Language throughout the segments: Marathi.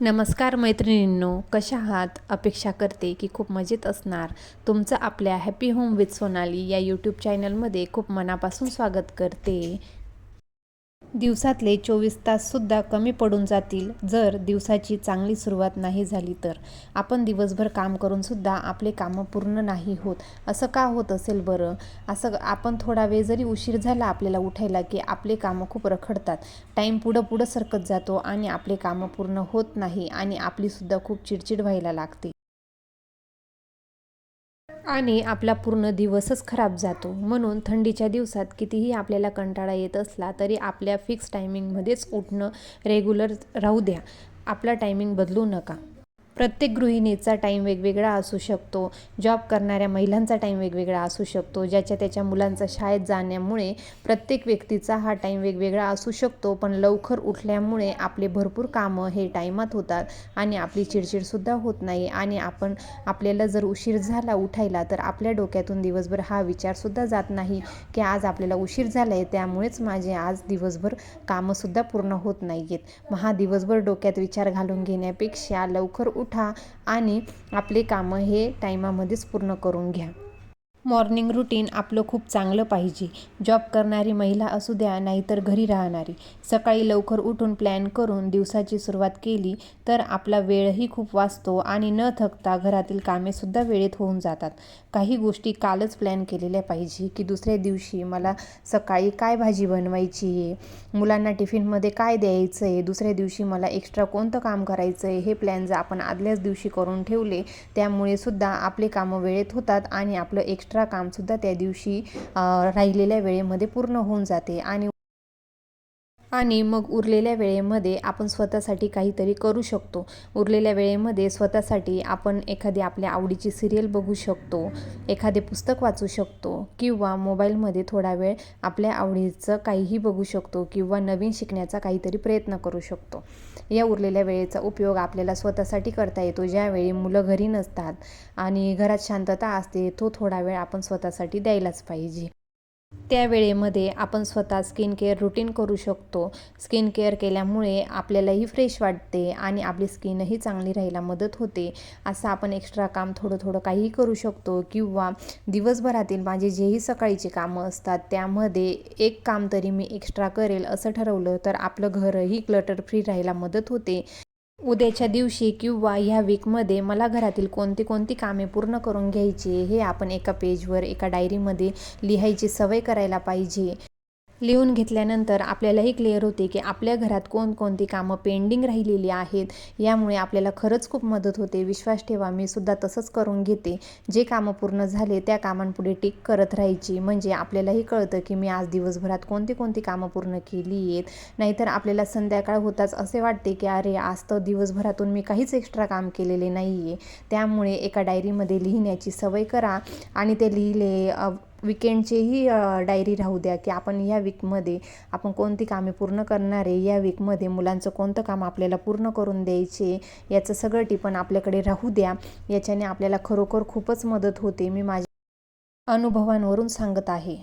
नमस्कार मैत्रिणींनो कशा आहात? अपेक्षा करते की खूप मजेत असणार. तुमचं आपल्या हॅपी होम विथ सोनाली या यूट्यूब चॅनलमध्ये खूप मनापासून स्वागत करते. दिवसातले चोवीस ताससुद्धा कमी पडून जातील. जर दिवसाची चांगली सुरुवात नाही झाली तर. आपण दिवसभर काम करूनसुद्धा आपले कामं पूर्ण नाही होत. असं का होत असेल बरं? असं आपण थोडा वेळ जरी उशीर झाला आपल्याला उठायला की आपले कामं खूप रखडतात. टाईम पुढं पुढं सरकत जातो आणि आपले कामं पूर्ण होत नाही आणि आपलीसुद्धा खूप चिडचिड व्हायला लागते. आणि आपला पूर्ण दिवसच खराब जातो. म्हणून थंडीच्या दिवसात कितीही आपल्याला कंटाळा येत असला तरी आपल्या फिक्स टायमिंगमध्येच उठणं रेग्युलर राहू द्या. आपला टायमिंग बदलू नका. प्रत्येक गृहिणीचा टाईम वेगवेगळा असू शकतो. जॉब करणाऱ्या महिलांचा टाईम वेगवेगळा असू शकतो. ज्याच्या त्याच्या मुलांचा शाळेत जाण्यामुळे प्रत्येक व्यक्तीचा हा टाईम वेगवेगळा असू शकतो. पण लवकर उठल्यामुळे आपले भरपूर कामं हे टाईमात होतात आणि आपली चिडचिडसुद्धा होत नाही. आणि आपण आपल्याला जर उशीर झाला उठायला तर आपल्या डोक्यातून दिवसभर हा विचारसुद्धा जात नाही की आज आपल्याला उशीर झाला आहे त्यामुळेच माझे आज दिवसभर कामंसुद्धा पूर्ण होत नाही आहेत मग हा दिवसभर डोक्यात विचार घालून घेण्यापेक्षा लवकर उठ उठा आणि आपले कामं हे टायमामध्येच पूर्ण करून घ्या. मॉर्निंग रुटीन आपलं खूप चांगलं पाहिजे. जॉब करणारी महिला असू द्या नाहीतर घरी राहणारी. सकाळी लवकर उठून प्लॅन करून दिवसाची सुरुवात केली तर आपला वेळही खूप वाचतो आणि न थकता घरातील कामेसुद्धा वेळेत होऊन जातात. काही गोष्टी कालच प्लॅन केलेल्या पाहिजे की दुसऱ्या दिवशी मला सकाळी काय भाजी बनवायची आहे? मुलांना टिफिनमध्ये काय द्यायचं आहे? दुसऱ्या दिवशी मला एक्स्ट्रा कोणतं काम करायचं आहे? हे प्लॅन जर आपण आदल्याच दिवशी करून ठेवले त्यामुळे सुद्धा आपले कामं वेळेत होतात आणि आपलं एक्स्ट्रा एक्स्ट्रा कामसुद्धा त्या दिवशी राहिलेल्या वेळेमध्ये पूर्ण होऊन जाते. आणि आणि मग उरलेल्या वेळेमध्ये आपण स्वतःसाठी काहीतरी करू शकतो. उरलेल्या वेळेमध्ये स्वतःसाठी आपण एखादी आपल्या आवडीची सिरियल बघू शकतो एखादे पुस्तक वाचू शकतो किंवा मोबाईलमध्ये थोडा वेळ आपल्या आवडीचं काहीही बघू शकतो किंवा नवीन शिकण्याचा काहीतरी प्रयत्न करू शकतो. या उरलेल्या वेळेचा उपयोग आपल्याला स्वतःसाठी करता येतो. ज्यावेळी मुलं घरी नसतात आणि घरात शांतता असते तो थोडा वेळ आपण स्वतःसाठी द्यायलाच पाहिजे. त्या वेळेमध्ये आपण स्वतः स्किन केअर रुटीन करू शकतो. स्किन केअर केल्यामुळे आपल्यालाही फ्रेश वाटते आणि आपली स्किनही चांगली राहायला मदत होते. असं आपण एक्स्ट्रा काम थोडं थोडं काहीही करू शकतो किंवा दिवसभरातील माझे जेही सकाळीचे कामं असतात त्यामध्ये एक काम तरी मी एक्स्ट्रा करेल असं ठरवलं तर आपलं घरही क्लटर फ्री राहायला मदत होते. उद्याच्या दिवशी किंवा ह्या वीकमध्ये मला घरातील कोणती कोणती कामे पूर्ण करून घ्यायची हे आपण एका पेजवर एका डायरीमध्ये लिहायची सवय करायला पाहिजे. लिहून घेतल्यानंतर आपल्यालाही क्लिअर होते की आपल्या घरात कोणकोणती कामं पेंडिंग राहिलेली आहेत यामुळे आपल्याला खरंच खूप मदत होते. विश्वास ठेवा मी सुद्धा तसंच करून घेते. जे कामं पूर्ण झाले त्या कामांपुढे टिक करत राहायची. म्हणजे आपल्यालाही कळतं की मी आज दिवसभरात कोणती कोणती कामं पूर्ण केली आहेत. नाहीतर आपल्याला संध्याकाळ होताच असे वाटते की अरे आज तर दिवसभरातून मी काहीच एक्स्ट्रा काम केलेले नाही आहे त्यामुळे एका डायरीमध्ये लिहिण्याची सवय करा आणि ते लिहिले विकेंडचीही डायरी राहू द्या की आपण या वीकमध्ये आपण कोणती कामे पूर्ण करणार आहे? या वीकमध्ये मुलांचं कोणतं काम आपल्याला पूर्ण करून द्यायचे याचं सगळं टिपण आपल्याकडे राहू द्या. याच्याने आपल्याला खरोखर खूपच मदत होते मी माझ्या अनुभवांवरून सांगत आहे.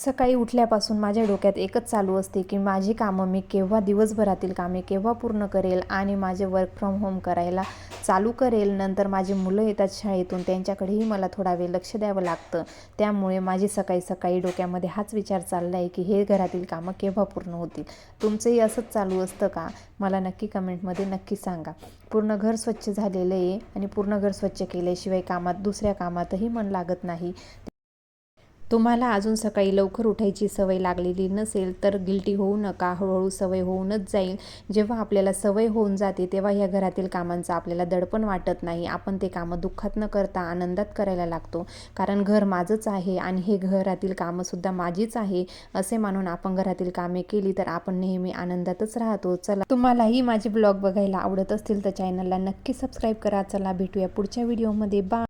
सकाळी उठल्यापासून माझ्या डोक्यात एकच चालू असते की माझी कामं मी केव्हा दिवसभरातील कामे केव्हा पूर्ण करेल आणि माझे वर्क फ्रॉम होम करायला चालू करेल. नंतर माझी मुलं येतात शाळेतून त्यांच्याकडेही मला थोडा वेळ लक्ष द्यावं लागतं. त्यामुळे माझी सकाळी सकाळी डोक्यामध्ये हाच विचार चालला आहे की हे घरातील कामं केव्हा पूर्ण होतील? तुमचंही असंच चालू असतं का? मला नक्की कमेंटमध्ये नक्की सांगा. पूर्ण घर स्वच्छ झालेलं आहे आणि पूर्ण घर स्वच्छ केल्याशिवाय कामात दुसऱ्या कामातही मन लागत नाही. तुम्हाला अजून सकाळी लवकर उठायची सवय लागलेली नसेल तर गिल्टी होऊ नका हळूहळू सवय होऊनच जाईल. जेव्हा आपल्याला सवय होऊन जाते तेव्हा ह्या घरातील कामांचं आपल्याला दडपण वाटत नाही. आपण ते कामं दुःखात न करता आनंदात करायला लागतो. कारण घर माझंच आहे आणि हे घरातील कामंसुद्धा माझीच आहे असे मानून आपण घरातील कामे केली तर आपण नेहमी आनंदातच राहतो. चला तुम्हालाही माझे ब्लॉग बघायला आवडत असतील तर चॅनलला नक्की सबस्क्राईब करा. चला भेटूया पुढच्या व्हिडिओमध्ये. बा